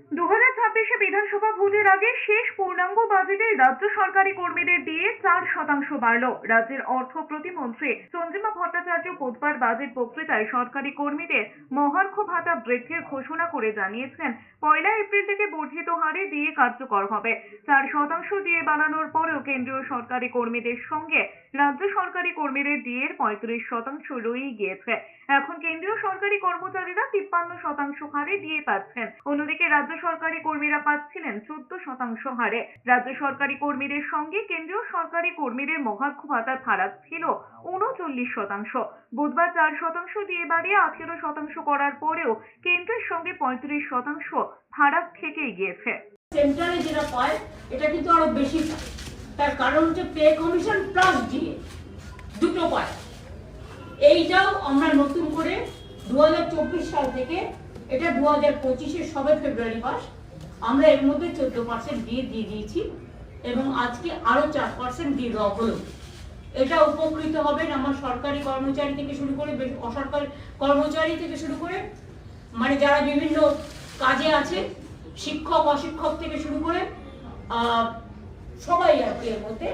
দু বিধানসভা ভোটের আগে শেষ পূর্ণাঙ্গ বাজেটে রাজ্য সরকারি কর্মীদের দিয়ে চার শতাংশ বাড়ল। রাজ্যের অর্থ প্রতিমন্ত্রী চন্দ্রিমা ভট্টাচার্য বুধবার বাজেট বক্তৃতায় সরকারি কর্মীদের মহার্ঘ ভাতা বৃদ্ধির ঘোষণা করে জানিয়েছেন, পয়লা এপ্রিল থেকে বর্ধিত হারে দিয়ে কার্যকর হবে। চার শতাংশ দিয়ে বাড়ানোর পরেও কেন্দ্রীয় সরকারি কর্মীদের সঙ্গে রাজ্য সরকারি কর্মীদের দিয়ে পঁয়ত্রিশ শতাংশ রয়েই গিয়েছে। এখন কেন্দ্রীয় সরকারি কর্মচারীরা তিপ্পান্ন শতাংশ হারে দিয়ে পাচ্ছেন। অন্যদিকে রাজ্য সরকারি কর্মীরা পাচ্ছিলেন চোদ্দ শতাংশ হারে। রাজ্য সরকারি কর্মীদের সঙ্গে কেন্দ্রীয় সরকারি কর্মীদের মহার্ঘ ভাতার ফারাক ছিল উনচল্লিশ শতাংশ। বুধবার চার শতাংশ দিয়ে বাড়িয়ে আঠেরো শতাংশ করার পরেও কেন্দ্রের সঙ্গে পঁয়ত্রিশ শতাংশ ফারাক থেকেই গিয়েছে। সেন্টারে যেটা পায়, এটা কিন্তু আরও বেশি তার কারণ হচ্ছে পে কমিশন প্লাস ডিএ দুটো পায়। এইটাও আমরা নতুন করে দু হাজার চব্বিশ সাল থেকে এটা দু হাজার পঁচিশের সবে ফেব্রুয়ারি মাস। আমরা এর মধ্যে চোদ্দ পার্সেন্ট দিয়ে দিয়ে দিয়েছি এবং আজকে আরও চার পার্সেন্ট দিয়ে দেওয়া হলো। এটা উপকৃত হবেন আমার সরকারি কর্মচারী থেকে শুরু করে অসরকারি কর্মচারী থেকে শুরু করে মানে যারা বিভিন্ন কাজে আছে, শিক্ষক, অশিক্ষক থেকে শুরু করে সবাই আর কি এর মধ্যে